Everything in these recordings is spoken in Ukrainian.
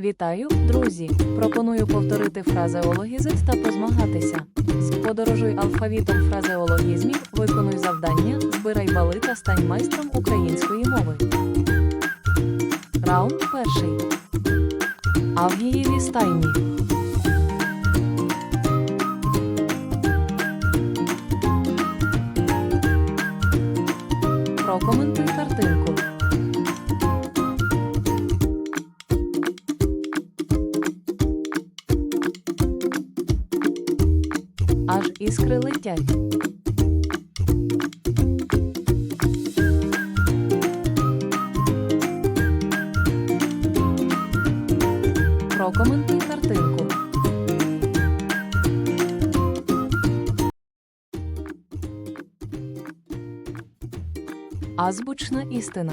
Вітаю, друзі! Пропоную повторити фразеологізм та позмагатися. Подорожуй алфавітом фразеологізмів, виконуй завдання, збирай бали та стань майстром української мови. Раунд перший. Авгієві стайні. Прокоментуй картинку. Аж іскри летять. Прокоментуй картинку. Азбучна істина.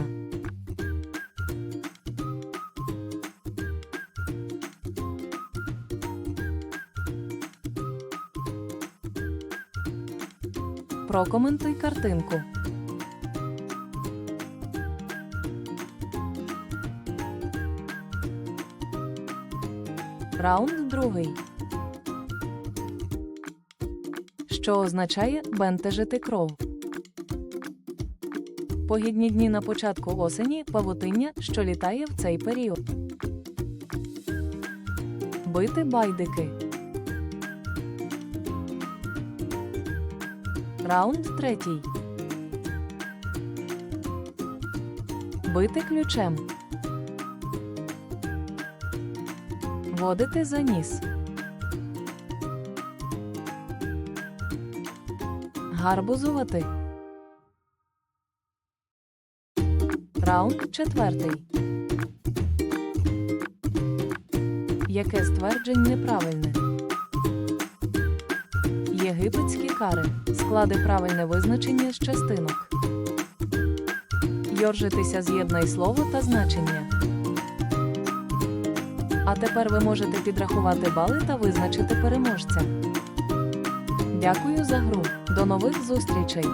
Прокоментуй картинку. Раунд другий. Що означає бентежити кров? Погідні дні на початку осені павутиння, що літає в цей період. Бити байдики. Раунд третій. Бити ключем. Водити за ніс. Гарбузувати. Раунд четвертий. Яке ствердження неправильне? Єгипетські кари. Склади правильне визначення з частинок. Йоржитися з'єднай слово та значення. А тепер ви можете підрахувати бали та визначити переможця. Дякую за гру. До нових зустрічей!